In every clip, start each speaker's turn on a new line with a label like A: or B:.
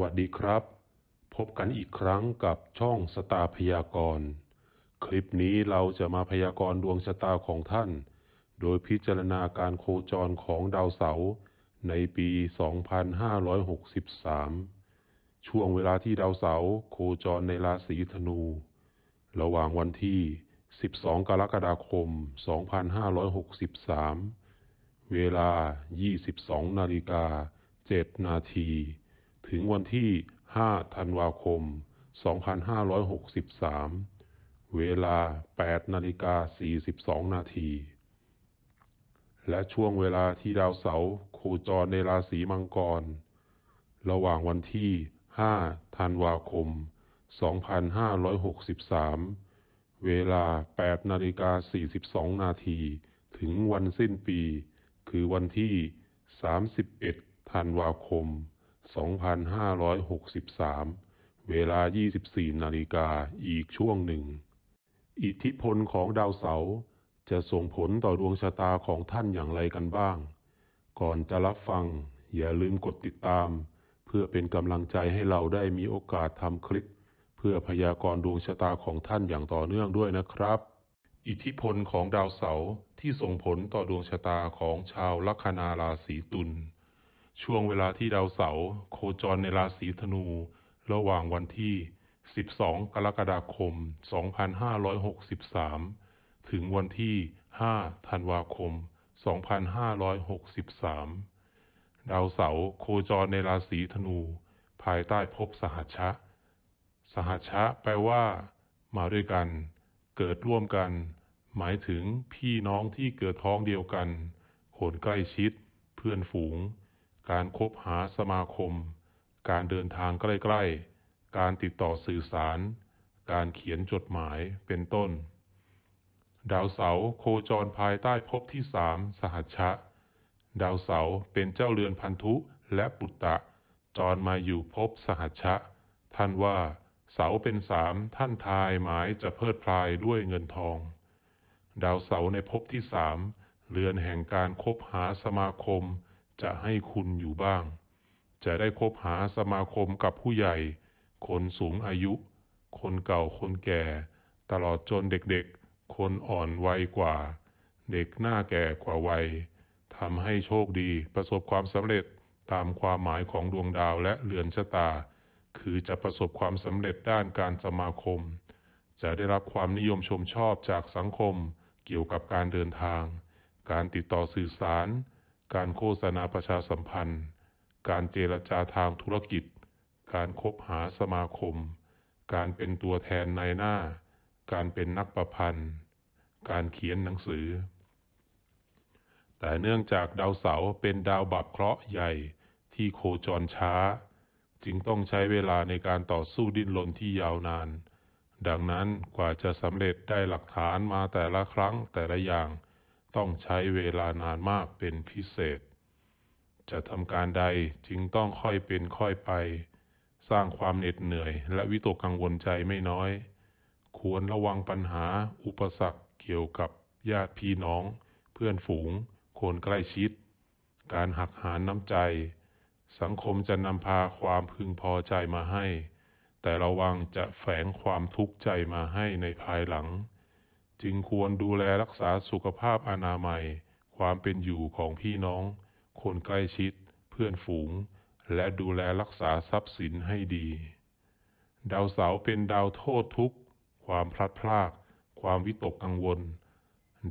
A: วัสดีครับ พบกันอีกครั้งกับช่องสตาร์พยากรณ์คลิปนี้เราจะมาพยากรณ์ดวงชะตาของท่าน โดยพิจารณาการโคจรของดาวเสาร์ในปี 2563 ช่วงเวลาที่ดาวเสาร์โคจรในราศีธนู ระหว่างวันที่ 12 กรกฎาคม 2563 เวลา 22 นาฬิกา 7 นาที ถึงวันที่ 5 ธันวาคม 2563 เวลา 8 นาฬิกา 42 นาที และช่วงเวลาที่ดาวเสาร์โคจรในราศีมังกร ระหว่างวันที่ 5 ธันวาคม 2563 เวลา 8 นาฬิกา 42 นาที ถึงวันสิ้นปี คือวันที่ 31 ธันวาคม 2563 เวลา 24 นาฬิกาอีกช่วงหนึ่ง อิทธิพลของดาวเสาร์จะส่งผลต่อดวงชะตาของท่านอย่างไรกันบ้าง ก่อนจะรับฟัง อย่าลืมกดติดตาม เพื่อเป็นกำลังใจให้เราได้มีโอกาสทำคลิป เพื่อพยากรณ์ดวงชะตาของท่านอย่างต่อเนื่องด้วยนะครับ อิทธิพลของดาวเสาร์ที่ส่งผลต่อดวงชะตาของชาวลัคนาราศีตุล ช่วงเวลาที่ดาวเสาร์โคจรในราศีธนู ระหว่างวันที่ 12 กรกฎาคม 2563 ถึงวันที่ 5 ธันวาคม 2563 ดาวเสาร์โคจรในราศีธนู ภายใต้ภพสหัชชะ สหัชชะแปลว่า มาด้วยกัน เกิดร่วมกัน หมายถึงพี่น้องที่เกิดท้องเดียวกันคนใกล้ชิด เพื่อนฝูง การคบหาสมาคม การเดินทางใกล้ๆ การติดต่อสื่อสาร การเขียนจดหมายเป็นต้น ดาวเสาร์โคจรภายใต้ภพที่สามสหัชชะ ดาวเสาร์เป็นเจ้าเรือนพันธุและปุตตะ จรมาอยู่ภพสหัชชะ ท่านว่า เสาเป็นสามท่านทายหมายจะเพิดพลายด้วยเงินทอง ดาวเสาร์ในภพที่สามเรือนแห่งการคบหาสมาคม จะให้คุณอยู่บ้าง จะได้คบหาสมาคมกับผู้ใหญ่ คนสูงอายุ คนเก่าคนแก่ ตลอดจนเด็กๆ คนอ่อนวัยกว่า เด็กหน้าแก่กว่าวัยทำให้โชคดีประสบความสำเร็จตามความหมายของดวงดาวและเรือนชะตา คือจะประสบความสำเร็จด้านการสมาคม จะได้รับความนิยมชมชอบจากสังคม เกี่ยวกับการเดินทาง การติดต่อสื่อสาร การโฆษณาประชาสัมพันธ์ การเจรจาทางธุรกิจ การคบหาสมาคม การเป็นตัวแทนในหน้า การเป็นนักประพันธ์ การเขียนหนังสือ แต่เนื่องจากดาวเสาร์เป็นดาวบับเคราะห์ใหญ่ที่โคจรช้า จึงต้องใช้เวลาในการต่อสู้ดิ้นรนที่ยาวนาน ดังนั้นกว่าจะสำเร็จได้หลักฐานมาแต่ละครั้งแต่ละอย่าง ต้องใช้เวลานานมากเป็นพิเศษ จะทำการใดจึงต้องค่อยเป็นค่อยไป สร้างความเหน็ดเหนื่อย และวิตกกังวลใจไม่น้อย ควรระวังปัญหาอุปสรรคเกี่ยวกับญาติพี่น้อง เพื่อนฝูง คนใกล้ชิด การหักหานน้ำใจ สังคมจะนำพาความพึงพอใจมาให้ แต่ระวังจะแฝงความทุกข์ใจมาให้ในภายหลัง จึงควรดูแลรักษาสุขภาพอนามัย ความเป็นอยู่ของพี่น้อง คนใกล้ชิด เพื่อนฝูง และดูแลรักษาทรัพย์สินให้ดี ดาวเสาร์เป็นดาวโทษทุกข์ ความพลัดพราก ความวิตกกังวล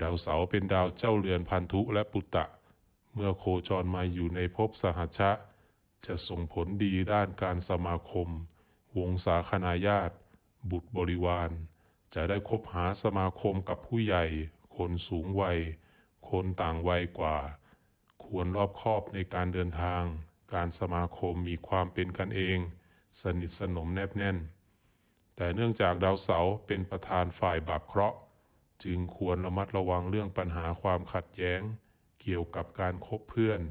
A: ดาวเสาร์เป็นดาวเจ้าเรือนพันธุและปุตตะ เมื่อโคจรมาอยู่ในภพสหัชชะจะส่งผลดีด้านการสมาคม วงศาคณาญาติ บุตรบริวาร จะได้คบหาสมาคมกับผู้ใหญ่ คนสูงวัย คนต่างวัยกว่า ควรรอบคอบในการเดินทาง การสมาคมมีความเป็นกันเอง สนิทสนมแนบแน่น แต่เนื่องจากดาวเสาร์เป็นประธานฝ่ายบาปเคราะห์ จึงควรระมัดระวังเรื่องปัญหาความขัดแย้ง เกี่ยวกับการคบเพื่อน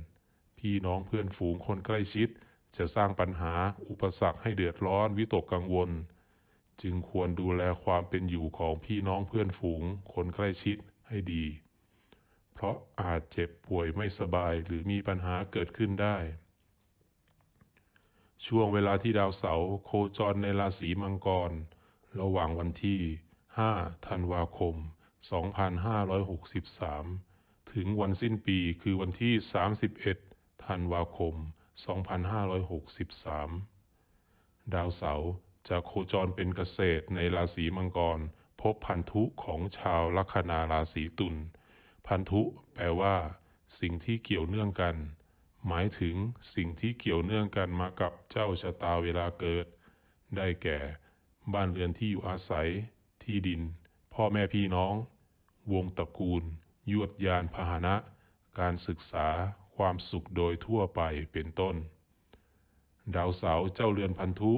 A: พี่น้องเพื่อนฝูงคนใกล้ชิด จะสร้างปัญหาอุปสรรคให้เดือดร้อนวิตกกังวล จึงควรดูแลความเป็นอยู่ของพี่น้องเพื่อนฝูง คนใกล้ชิดให้ดี เพราะอาจเจ็บป่วยไม่สบายหรือมีปัญหาเกิดขึ้นได้ ช่วงเวลาที่ดาวเสาร์โคจรในราศีมังกร ระหว่างวันที่ 5 ธันวาคม 2563 ถึงวันสิ้นปีคือวันที่ 31 ธันวาคม 2563 ดาวเสาร์ จะโคจรเป็นเกษตรในราศีมังกร พบพันธุของชาวลัคนาราศีตุลพันธุแปลว่า สิ่งที่เกี่ยวเนื่องกัน หมายถึงสิ่งที่เกี่ยวเนื่องกันมากับเจ้าชะตาเวลาเกิด ได้แก่ บ้านเรือนที่อยู่อาศัย ที่ดิน พ่อแม่พี่น้อง วงตระกูล ยวดยานพาหนะ การศึกษา ความสุขโดยทั่วไปเป็นต้น ดาวเสาร์เจ้าเรือนพันธุ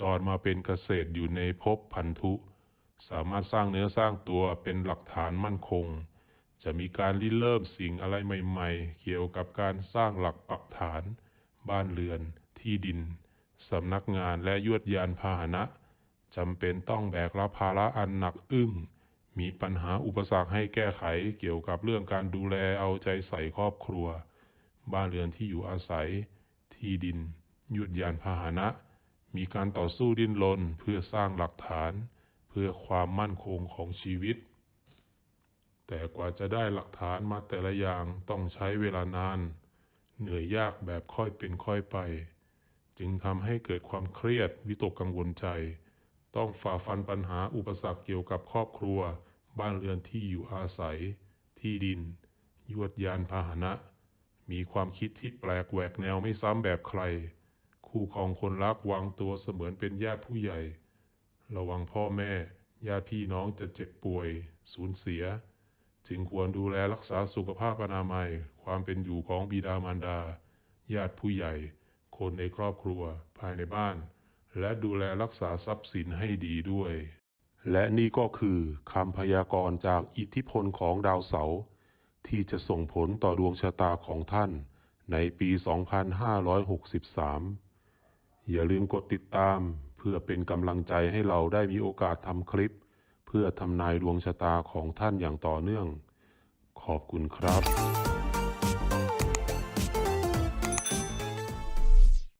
A: จรมาเป็นเกษตรอยู่ในภพพันธุ สามารถสร้างเนื้อสร้างตัวเป็นหลักฐานมั่นคง จะมีการริเริ่มสิ่งอะไรใหม่ ๆ เกี่ยวกับการสร้างหลักปักฐาน บ้านเรือน ที่ดิน สำนักงานและยวดยานพาหนะจำเป็นต้องแบกรับภาระอันหนักอึ้ง มีปัญหาอุปสรรคให้แก้ไขเกี่ยวกับเรื่องการดูแลเอาใจใส่ครอบครัว บ้านเรือนที่อยู่อาศัย ที่ดินยวดยานพาหนะ มีการต่อสู้ดิ้นรนเพื่อสร้างหลักฐาน เพื่อความมั่นคงของชีวิต แต่กว่าจะได้หลักฐานมาแต่ละอย่างต้องใช้เวลานาน เหนื่อยยากแบบค่อยเป็นค่อยไป จึงทำให้เกิดความเครียดวิตกกังวลใจ ต้องฝ่าฟันปัญหาอุปสรรคเกี่ยวกับครอบครัว บ้านเรือนที่อยู่อาศัย ที่ดิน ยวดยานพาหนะ มีความคิดที่แปลกแหวกแนวไม่ซ้ำแบบใคร คู่ครองคนรักวางตัวเสมือนเป็นญาติผู้ใหญ่ ระวังพ่อแม่ ญาติพี่น้องจะเจ็บป่วย สูญเสีย จึงควรดูแลรักษาสุขภาพอนามัย ความเป็นอยู่ของบิดามารดา ญาติผู้ใหญ่ คนในครอบครัว ภายในบ้าน และดูแลรักษาทรัพย์สินให้ดีด้วย และนี่ก็คือคำพยากรณ์จากอิทธิพลของดาวเสาร์ที่จะส่งผลต่อดวงชะตาของท่านในปี 2563 อย่าลืมกดติดตาม เพื่อเป็นกำลังใจให้เราได้มีโอกาสทำคลิป เพื่อทำนายดวงชะตาของท่านอย่างต่อเนื่อง ขอบคุณครับ